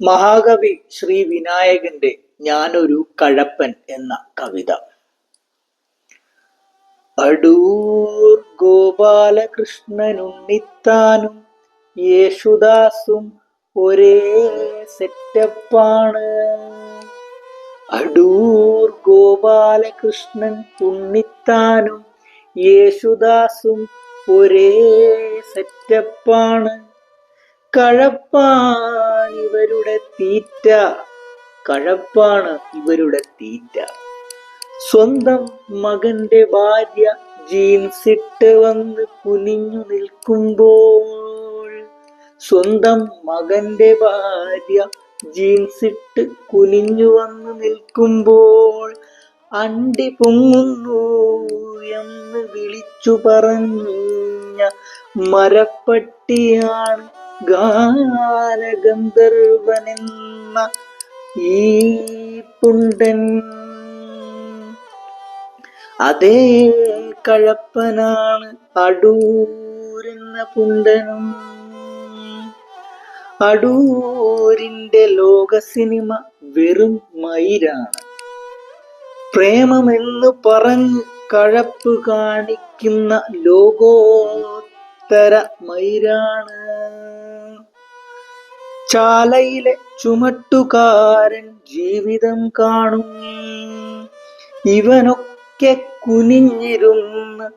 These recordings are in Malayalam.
മഹാകവി ശ്രീ വിനായകന്റെ ഞാനൊരു കഴപ്പൻ എന്ന കവിത. അടൂർ ഗോപാലകൃഷ്ണനുണ്ണിത്താനും യേശുദാസും ഒരേ സെറ്റപ്പാണ്. അടൂർ ഗോപാലകൃഷ്ണൻ ഉണ്ണിത്താനും യേശുദാസും ഒരേ സെറ്റപ്പാണ്. കഴപ്പാണ് ഇവരുടെ തീറ്റ കഴപ്പാണ് ഇവരുടെ തീറ്റ. സ്വന്തം മകന്റെ ഭാര്യ ജീൻസ് ഇട്ട് വന്ന് കുനിഞ്ഞു നിൽക്കുമ്പോൾ സ്വന്തം മകന്റെ ഭാര്യ ജീൻസ് ഇട്ട് കുനിഞ്ഞു വന്ന് നിൽക്കുമ്പോൾ അണ്ടി പൊങ്ങുന്നു എന്ന് വിളിച്ചു പറഞ്ഞ മരപ്പട്ടിയാണ് ഗാനഗന്ധർവനെന്ന ഈ പുണ്ടൻ. അതേ കഴപ്പനാണ് അടൂരെന്ന പുണ്ടനും. അടൂരിന്റെ ലോക സിനിമ വെറും മയിലാണ്. പ്രേമമെന്ന് പറഞ്ഞ് കഴപ്പ് കാണിക്കുന്ന ലോകോത്തര മയിരാണ് ചാലയിലെ ചുമട്ടുകാരൻ ജീവിതം കാണും. ഇവനൊക്കെ കുനിഞ്ഞിരുന്ന്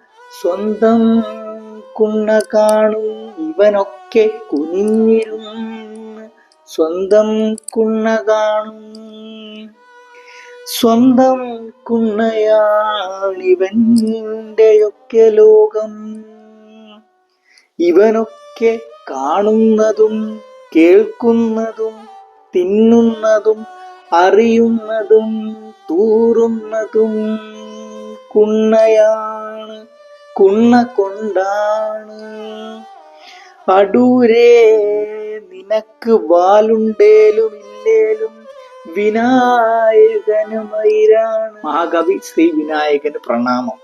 സ്വന്തം കുണ്ണ കാണും. ഇവനൊക്കെ കുനിഞ്ഞിരുന്ന് സ്വന്തം കുണ്ണ കാണും. സ്വന്തം കുണ്ണയാണിവന്റെയൊക്കെ ലോകം. ഇവനൊക്കെ കാണുന്നതും കേൾക്കുന്നതും തിന്നുന്നതും അറിയുന്നതും തൂറുന്നതും കുണ്ണയാണ് കുണ്ണ കൊണ്ടാണ്. അടൂരേ നിനക്ക് വാലുണ്ടേലും ഇല്ലേലും വിനായകനുമൈരാണ് മഹാകവി ശ്രീ വിനായകന് പ്രണാമം.